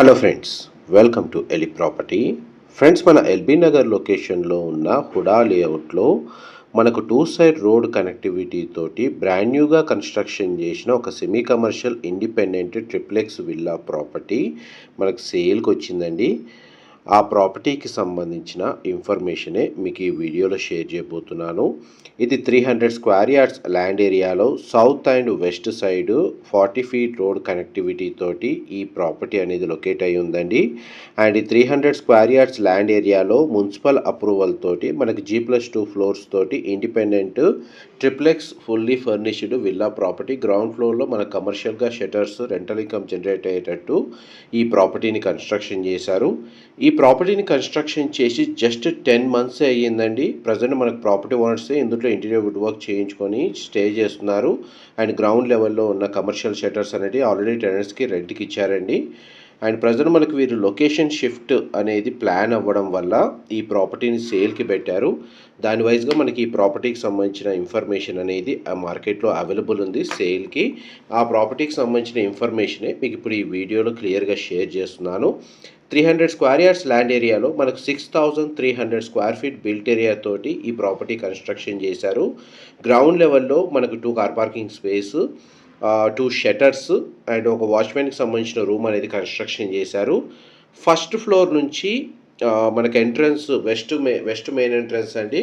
Hello friends welcome to Eli property friends మన LB Nagar లొకేషన్లో ఉన్న హుడా లేఅవుట్లో మనకు టూ సైడ్ రోడ్ కనెక్టివిటీ తోటి బ్రాండ్ న్యూగా కన్స్ట్రక్షన్ చేసిన ఒక semi commercial independent triplex villa property మనకు సేల్కి వచ్చిందండి ఆ ప్రాపర్టీకి సంబంధించిన ఇన్ఫర్మేషనే మీకు ఈ వీడియోలో షేర్ చేయబోతున్నాను. ఇది three hundred square yards land ఏరియాలో south and west side forty feet road connectivity తోటి ఈ ప్రాపర్టీ అనేది లొకేట్ అయి ఉందండి. అండ్ ఈ three hundred square yards land ఏరియాలో మున్సిపల్ అప్రూవల్ తోటి మనకి జీ ప్లస్ టూ ఫ్లోర్స్ తోటి independent triplex fully furnished villa property ground ఫ్లోర్లో మన కమర్షియల్గా షెటర్స్ రెంటల్ ఇన్కమ్ జనరేట్ అయ్యేటట్టు ఈ ప్రాపర్టీని కన్స్ట్రక్షన్ చేశారు. ఈ ప్రాపర్టీని కన్స్ట్రక్షన్ చేసి జస్ట్ టెన్ మంత్స్ అయ్యిందండి. ప్రజెంట్ మనకు ప్రాపర్టీ ఓనర్సే ఇందులో ఇంటీరియర్ వుడ్ వర్క్ చేయించుకొని స్టే చేస్తున్నారు. అండ్ గ్రౌండ్ లెవెల్లో ఉన్న కమర్షియల్ షటర్స్ అనేది ఆల్రెడీ టెనర్స్కి రెంట్కి ఇచ్చారండి. అండ్ ప్రజెంట్ మనకు వీరు లొకేషన్ షిఫ్ట్ అనేది ప్లాన్ అవ్వడం వల్ల ఈ ప్రాపర్టీని సేల్కి పెట్టారు. దాని వైజ్గా మనకి ఈ ప్రాపర్టీకి సంబంధించిన ఇన్ఫర్మేషన్ అనేది ఆ మార్కెట్లో అవైలబుల్ ఉంది సేల్కి. ఆ ప్రాపర్టీకి సంబంధించిన ఇన్ఫర్మేషనే మీకు ఇప్పుడు ఈ వీడియోలో క్లియర్గా షేర్ చేస్తున్నాను. Three hundred square yards land ఏరియాలో మనకు six thousand three hundred square feet built area తోటి ఈ ప్రాపర్టీ కన్స్ట్రక్షన్ చేశారు. గ్రౌండ్ లెవెల్లో మనకు two car parking space. Two shutters and ఒక వాచ్మెన్కి సంబంధించిన రూమ్ అనేది కన్స్ట్రక్షన్ చేశారు. ఫస్ట్ ఫ్లోర్ నుంచి మనకు మనకి ఎంట్రన్స్ వెస్ట్ మే వెస్ట్ మెయిన్ ఎంట్రన్స్ అండి.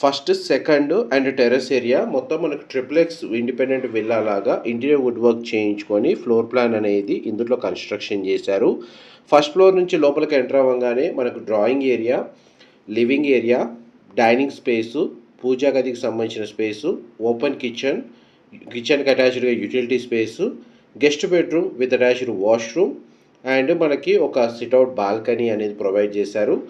First second and terrace area మొత్తం మనకు ట్రిప్లెక్స్ ఇండిపెండెంట్ విల్లా లాగా ఇంటీరియర్ వుడ్ వర్క్ చేయించుకొని ఫ్లోర్ ప్లాన్ అనేది ఇందులో కన్స్ట్రక్షన్ చేశారు. ఫస్ట్ ఫ్లోర్ నుంచి లోపలికి ఎంటర్ అవ్వగానే మనకు drawing area living area dining space puja గదికి సంబంధించిన స్పేసు ఓపెన్ కిచెన్ కిచెన్కి అటాచ్డ్గా utility space guest bedroom with attached washroom and మనకి ఒక సిట్అవుట్ బాల్కనీ అనేది ప్రొవైడ్ చేశారు.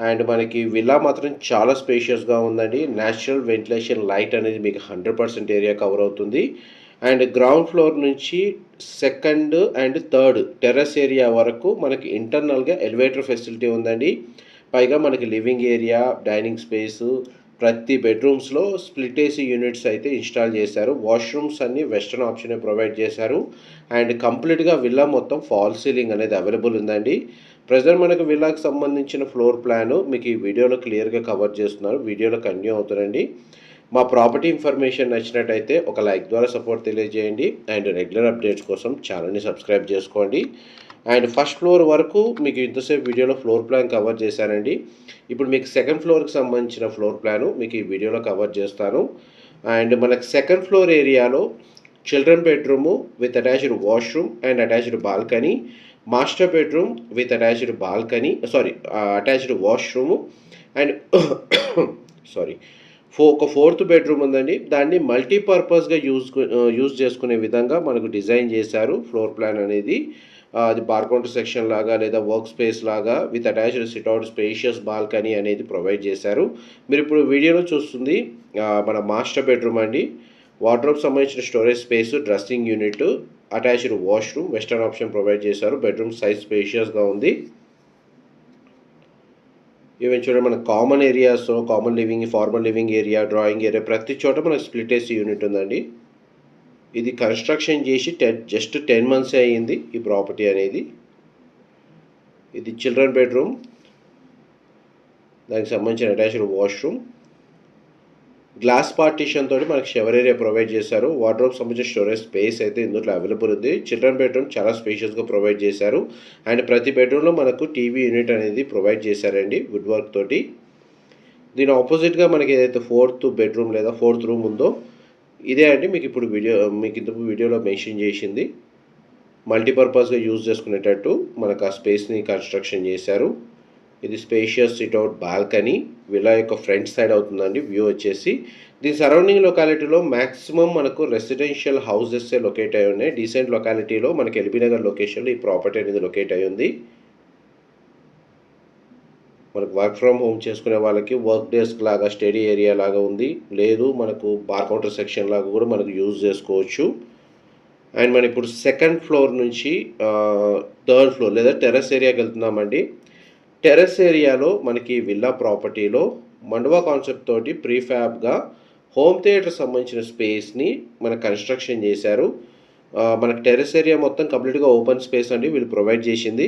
అండ్ మనకి విల్లా మాత్రం చాలా స్పేషియస్గా ఉందండి. న్యాచురల్ వెంటిలేషన్ లైట్ అనేది మీకు హండ్రెడ్ పర్సెంట్ ఏరియా కవర్ అవుతుంది. అండ్ గ్రౌండ్ ఫ్లోర్ నుంచి second and third terrace area వరకు మనకి ఇంటర్నల్గా ఎలివేటర్ ఫెసిలిటీ ఉందండి. పైగా మనకి లివింగ్ ఏరియా డైనింగ్ స్పేసు ప్రతి బెడ్రూమ్స్లో స్ప్లిట్ ఏసీ యూనిట్స్ అయితే ఇన్స్టాల్ చేశారు. వాష్రూమ్స్ అన్ని వెస్టర్న్ ఆప్షనే ప్రొవైడ్ చేశారు. అండ్ కంప్లీట్గా విల్లా మొత్తం ఫాల్ సీలింగ్ అనేది అవైలబుల్ ఉందండి. ప్రజెంట్ మనకు విల్లాకి సంబంధించిన ఫ్లోర్ ప్లాన్ మీకు ఈ వీడియోలో క్లియర్గా కవర్ చేస్తున్నారు. వీడియోలో కంటిన్యూ అవుతుందండి. మా ప్రాపర్టీ ఇన్ఫర్మేషన్ నచ్చినట్టయితే ఒక లైక్ ద్వారా సపోర్ట్ తెలియజేయండి అండ్ రెగ్యులర్ అప్డేట్స్ కోసం ఛానల్ని సబ్స్క్రైబ్ చేసుకోండి. అండ్ ఫస్ట్ ఫ్లోర్ వరకు మీకు ఇంతసేపు వీడియోలో ఫ్లోర్ ప్లాన్ కవర్ చేశానండి. ఇప్పుడు మీకు సెకండ్ ఫ్లోర్కి సంబంధించిన ఫ్లోర్ ప్లాను మీకు ఈ వీడియోలో కవర్ చేస్తాను. అండ్ మనకు సెకండ్ ఫ్లోర్ ఏరియాలో children bedroom with attached washroom and attached balcony master bedroom with attached balcony sorry attached washroom and sorry ఫో ఒక ఫోర్త్ బెడ్రూమ్ ఉందండి. దాన్ని మల్టీపర్పస్గా యూజ్ యూజ్ చేసుకునే విధంగా మనకు డిజైన్ చేశారు ఫ్లోర్ ప్లాన్ అనేది. అది బార్ కౌంటర్ సెక్షన్ లాగా లేదా వర్క్ స్పేస్ లాగా with attached sit out spacious balcony అనేది ప్రొవైడ్ చేశారు. మీరు ఇప్పుడు వీడియోలో చూస్తుంది మన మాస్టర్ బెడ్రూమ్ అండి. వార్డ్రోబ్ సంబంధించిన storage space dressing unit attached washroom western option provide చేశారు. బెడ్రూమ్ సైజ్ స్పేషియస్గా ఉంది. ఈవెన్ చూడండి మన common areas common living formal living area drawing area ప్రతి చోట మనకు స్ప్లిట్ ఏసీ యూనిట్ ఉందండి. ఇది కన్స్ట్రక్షన్ చేసి టెన్ జస్ట్ టెన్ మంత్సే అయ్యింది ఈ ప్రాపర్టీ అనేది. ఇది చిల్డ్రన్ బెడ్రూమ్ దానికి సంబంధించిన అటాచ్డ్ వాష్రూమ్ గ్లాస్ పార్టీషన్ తోటి మనకి షవర్ ఏరియా ప్రొవైడ్ చేశారు. వార్డ్రోబ్ సంబంధించిన స్టోరేజ్ స్పేస్ అయితే ఇందులో అవైలబుల్ ఉంది. చిల్డ్రన్ బెడ్రూమ్ చాలా స్పేషియస్గా ప్రొవైడ్ చేశారు. అండ్ ప్రతి బెడ్రూమ్లో మనకు టీవీ యూనిట్ అనేది ప్రొవైడ్ చేశారండి వుడ్ వర్క్ తోటి. దీని ఆపోజిట్గా మనకి ఏదైతే ఫోర్త్ బెడ్రూమ్ లేదా ఫోర్త్ రూమ్ ఉందో ఇదే అండి మీకు ఇప్పుడు వీడియో మీకు ఇంతకు వీడియోలో మెన్షన్ చేసింది. మల్టీపర్పస్గా యూజ్ చేసుకునేటట్టు మనకు ఆ స్పేస్ని కన్స్ట్రక్షన్ చేశారు. ఇది స్పేషియస్ సిట్అవుట్ బాల్కనీ విలా యొక్క ఫ్రంట్ సైడ్ అవుతుందండి వ్యూ వచ్చేసి. దీని సరౌండింగ్ లొకాలిటీలో మ్యాక్సిమం మనకు రెసిడెన్షియల్ హౌసెస్ లొకేట్ అయి ఉన్నాయి. డీసెంట్ లొకాలిటీలో మనకి ఎల్బీ నగర్ లొకేషన్లో ఈ ప్రాపర్టీ అనేది లొకేట్ అయి ఉంది. మనకు వర్క్ ఫ్రమ్ హోమ్ చేసుకునే వాళ్ళకి వర్క్ డెస్క్ లాగా స్టడీ ఏరియా లాగా ఉంది. లేదు మనకు బార్ కౌంటర్ సెక్షన్ లాగా కూడా మనకు యూజ్ చేసుకోవచ్చు. అండ్ మనం ఇప్పుడు సెకండ్ ఫ్లోర్ నుంచి థర్డ్ ఫ్లోర్ లేదా టెర్రస్ ఏరియాకి వెళ్తున్నామండి. టెరెస్ ఏరియాలో మనకి విల్లా ప్రాపర్టీలో మండవా కాన్సెప్ట్ తోటి ప్రీఫ్యాబ్గా హోమ్ థియేటర్ సంబంధించిన స్పేస్ని మన కన్స్ట్రక్షన్ చేశారు. మనకు టెరెస్ ఏరియా మొత్తం కంప్లీట్గా ఓపెన్ స్పేస్ అండి. వీళ్ళు ప్రొవైడ్ చేసింది.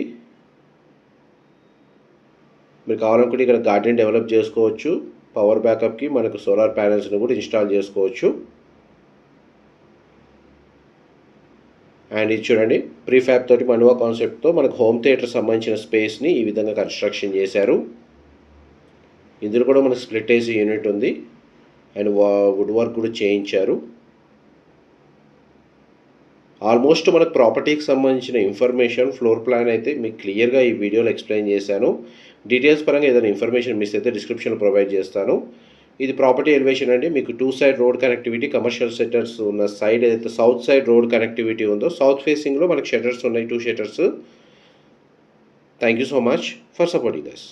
మీరు కావాలనుకుంటే ఇక్కడ గార్డెన్ డెవలప్ చేసుకోవచ్చు. పవర్ బ్యాకప్కి మనకు సోలార్ ప్యానెల్స్ని కూడా ఇన్స్టాల్ చేసుకోవచ్చు. అండ్ ఇది చూడండి ప్రీఫ్యాబ్ తోటి మనువా కాన్సెప్ట్తో మనకు హోమ్ థియేటర్ సంబంధించిన స్పేస్ని ఈ విధంగా కన్స్ట్రక్షన్ చేశారు. ఇందులో కూడా మనకు స్ప్లిట్ ఏసీ యూనిట్ ఉంది. అండ్ వుడ్ వర్క్ కూడా చేయించారు. ఆల్మోస్ట్ మనకు ప్రాపర్టీకి సంబంధించిన ఇన్ఫర్మేషన్ ఫ్లోర్ ప్లాన్ అయితే మీకు క్లియర్గా ఈ వీడియోలో ఎక్స్ప్లెయిన్ చేశాను. డీటెయిల్స్ పరంగా ఏదైనా ఇన్ఫర్మేషన్ మిస్ అయితే డిస్క్రిప్షన్లో ప్రొవైడ్ చేస్తాను. ఇది ప్రాపర్టీ ఎలివేషన్ అండి. మీకు two side road connectivity commercial shutters ఉన్న సైడ్ ఏదైతే సౌత్ సైడ్ రోడ్ కనెక్టివిటీ ఉందో సౌత్ ఫేసింగ్లో మనకి షట్టర్స్ ఉన్నాయి two shutters. Thank you so much for supporting us